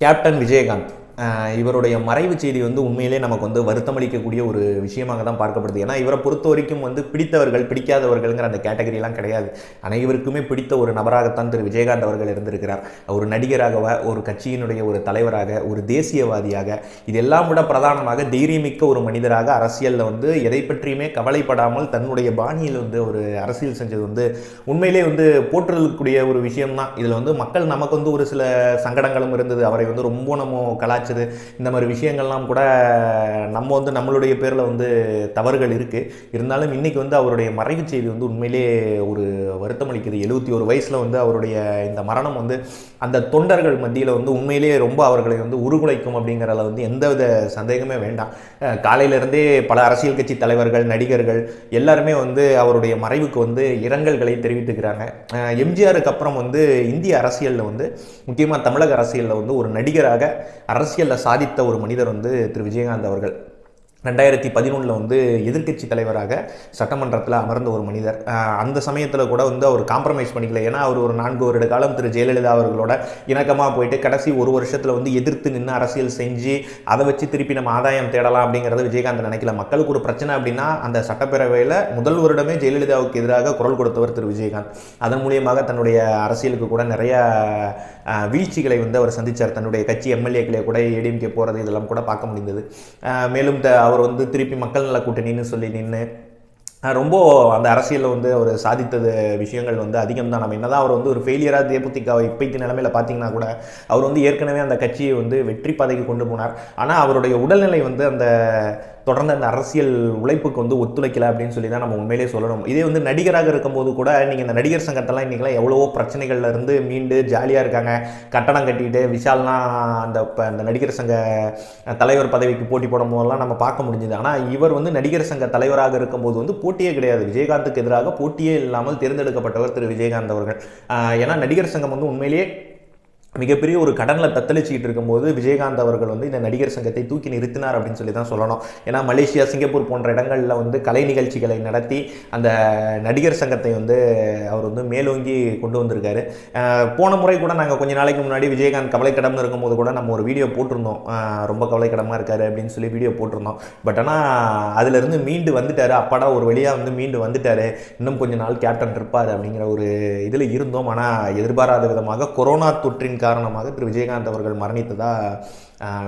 Captain Vijayakanth ஆஹ் இவருடைய மறைவு செய்தி வந்து உண்மையிலே நமக்கு வந்து வருத்தமளிக்கக்கூடிய ஒரு விஷயமாக தான் பார்க்கப்படுது. ஏன்னா இவரை பொறுத்த வரைக்கும் வந்து பிடித்தவர்கள் பிடிக்காதவர்கள்ங்கிற அந்த கேட்டகரியெலாம் கிடையாது. அனைவருக்குமே பிடித்த ஒரு நபராகத்தான் திரு. விஜயகாந்த் அவர்கள் இருந்திருக்கிறார். ஒரு நடிகராக ஒரு கட்சியினுடைய ஒரு தலைவராக ஒரு தேசியவாதியாக இதெல்லாம் விட பிரதானமாக தைரியமிக்க ஒரு மனிதராக அரசியலில் வந்து எதை பற்றியுமே கவலைப்படாமல் தன்னுடைய பாணியில் வந்து ஒரு அரசியல் செஞ்சது வந்து உண்மையிலே வந்து போற்றுதலுக்குரிய ஒரு விஷயம்தான். இதில் வந்து மக்கள் நமக்கு வந்து ஒரு சில சங்கடங்களும் இருந்தது. அவரை வந்து ரொம்ப நம்ம கலாச்சது இந்த மாதிரி விஷயங்கள்லாம் கூட நம்ம வந்து நம்மளுடைய பேரில் வந்து தவறுகள் இருக்குது இருந்தாலும் இன்றைக்கி வந்து அவருடைய மறைவு செய்தி வந்து உண்மையிலே ஒரு வருத்தம் அளிக்குது. எழுபத்தி ஒரு வயசில் வந்து அவருடைய இந்த மரணம் வந்து அந்த தொண்டர்கள் மத்தியில் வந்து உண்மையிலேயே ரொம்ப அவர்களை வந்து உருகுலைக்கும் அப்படிங்கிறதுல வந்து எந்தவித சந்தேகமே வேண்டாம். காலையிலேருந்தே பல அரசியல் கட்சி தலைவர்கள் நடிகர்கள் எல்லாருமே வந்து அவருடைய மறைவுக்கு வந்து இரங்கல்களை தெரிவித்துக்கிறாங்க. எம்ஜிஆருக்கு அப்புறம் வந்து இந்திய அரசியலில் வந்து முக்கியமாக தமிழக அரசியலில் வந்து ஒரு நடிகராக அரசியலில் சாதித்த ஒரு மனிதர் வந்து திரு விஜயகாந்த் அவர்கள். ரெண்டாயிரத்தி பதினொன்றில் வந்து எதிர்க்கட்சி தலைவராக சட்டமன்றத்தில் அமர்ந்த ஒரு மனிதர். அந்த சமயத்தில் கூட வந்து அவர் காம்ப்ரமைஸ் பண்ணிக்கல. ஏன்னா அவர் ஒரு நான்கு வருட காலம் திரு. ஜெயலலிதா அவர்களோட இணக்கமாக போயிட்டு கடைசி ஒரு வருஷத்தில் வந்து எதிர்த்து நின்று அரசியல் செஞ்சு அதை வச்சு திருப்பி நம்ம ஆதாயம் தேடலாம் அப்படிங்கிறத விஜயகாந்த் நினைக்கல. மக்களுக்கு ஒரு பிரச்சனை அப்படின்னா அந்த சட்டப்பேரவையில் முதல் வருடமே ஜெயலலிதாவுக்கு எதிராக குரல் கொடுத்தவர் திரு. விஜயகாந்த். அதன் மூலியமாக தன்னுடைய அரசியலுக்கு கூட நிறைய வீழ்ச்சிகளை வந்து அவர் சந்திச்சார். தன்னுடைய கட்சி எம்எல்ஏக்களை கூட ஏடிஎம்கே போகிறது இதெல்லாம் கூட பார்க்க முடிந்தது. மேலும் த- அவர் வந்து திருப்பி மக்கள் நல கூட்டணின்னு சொல்லி நின்று ரொம்ப அந்த அரசியலில் வந்து அவர் சாதித்தது விஷயங்கள் வந்து அதிகம் தான் நம்ம என்னதான் அவர் வந்து ஒரு ஃபெயிலியராக தேமுதிகவை இப்பைக்கு நிலமையில் பார்த்தீங்கன்னா கூட அவர் வந்து ஏற்கனவே அந்த கட்சியை வந்து வெற்றி பாதைக்கு கொண்டு போனார். ஆனால் அவருடைய உடல்நிலை வந்து அந்த தொடர்ந்து அந்த அரசியல் உழைப்புக்கு வந்து ஒத்துழைக்கல அப்படின்னு சொல்லி தான் நம்ம உண்மையிலே சொல்லணும். இதே வந்து நடிகராக இருக்கும்போது கூட நீங்கள் இந்த நடிகர் சங்கத்தெல்லாம் இன்றைக்கெல்லாம் எவ்வளவோ பிரச்சனைகள்ல இருந்து மீண்டு ஜாலியாக இருக்காங்க. கட்டணம் கட்டிட்டு விஷால்னா அந்த இப்போ அந்த நடிகர் சங்க தலைவர் பதவிக்கு போட்டி போடும் போதெல்லாம் நம்ம பார்க்க முடிஞ்சுது. ஆனால் இவர் வந்து நடிகர் சங்க தலைவராக இருக்கும்போது வந்து போட்டியே கிடையாது. விஜயகாந்துக்கு எதிராக போட்டியே இல்லாமல் தேர்ந்தெடுக்கப்பட்டவர் திரு. விஜயகாந்த் அவர்கள். ஏன்னா நடிகர் சங்கம் வந்து உண்மையிலேயே மிகப்பெரிய ஒரு கடனில் தத்தளிச்சுக்கிட்டு இருக்கும்போது விஜயகாந்த் அவர்கள் வந்து இந்த நடிகர் சங்கத்தை தூக்கி நிறுத்தினார் அப்படின்னு சொல்லி தான் சொல்லணும். ஏன்னா மலேசியா சிங்கப்பூர் போன்ற இடங்களில் வந்து கலை நிகழ்ச்சிகளை நடத்தி அந்த நடிகர் சங்கத்தை வந்து அவர் வந்து மேலோங்கி கொண்டு வந்திருக்காரு. போன முறை கூட நாங்கள் கொஞ்ச நாளைக்கு முன்னாடி விஜயகாந்த் கவலைக்கிடம்னு இருக்கும்போது கூட நம்ம ஒரு வீடியோ போட்டிருந்தோம். ரொம்ப கவலைக்கிடமாக இருக்காரு அப்படின்னு சொல்லி வீடியோ போட்டிருந்தோம். பட் ஆனால் அதிலிருந்து மீண்டு வந்துட்டார். அப்பாடா ஒரு வழியாக வந்து மீண்டு வந்துட்டார். இன்னும் கொஞ்ச நாள் கேப்டன் இருப்பார் அப்படிங்கிற ஒரு இதில் இருந்தோம். ஆனால் எதிர்பாராத விதமாக கொரோனா தொற்றின் காரணமாக திரு விஜயகாந்த் அவர்கள் மரணித்ததா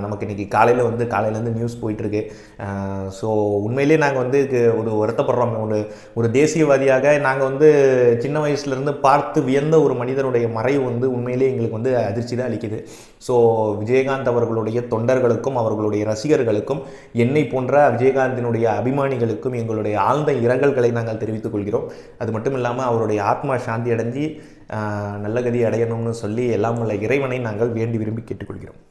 நமக்கு இன்னைக்கு காலையில் வந்து காலையிலேருந்து நியூஸ் போயிட்டுருக்கு. ஸோ உண்மையிலேயே நாங்கள் வந்து ஒரு வருத்தப்படுறோம். ஒரு ஒரு தேசியவாதியாக நாங்கள் வந்து சின்ன வயசுலேருந்து பார்த்து வியந்த ஒரு மனிதனுடைய மறைவு வந்து உண்மையிலேயே எங்களுக்கு வந்து அதிர்ச்சி தான் அளிக்குது. ஸோ விஜயகாந்த் அவர்களுடைய தொண்டர்களுக்கும் அவர்களுடைய ரசிகர்களுக்கும் என்னை போன்ற விஜயகாந்தினுடைய அபிமானிகளுக்கும் எங்களுடைய ஆழ்ந்த இரங்கல்களை நாங்கள் தெரிவித்துக் கொள்கிறோம். அது மட்டும் இல்லாமல் அவருடைய ஆத்மா சாந்தி அடைஞ்சு நல்ல கதி அடையணும்னு சொல்லி எல்லாம் உள்ள இறைவனை நாங்கள் வேண்டி விரும்பி கேட்டுக்கொள்கிறோம்.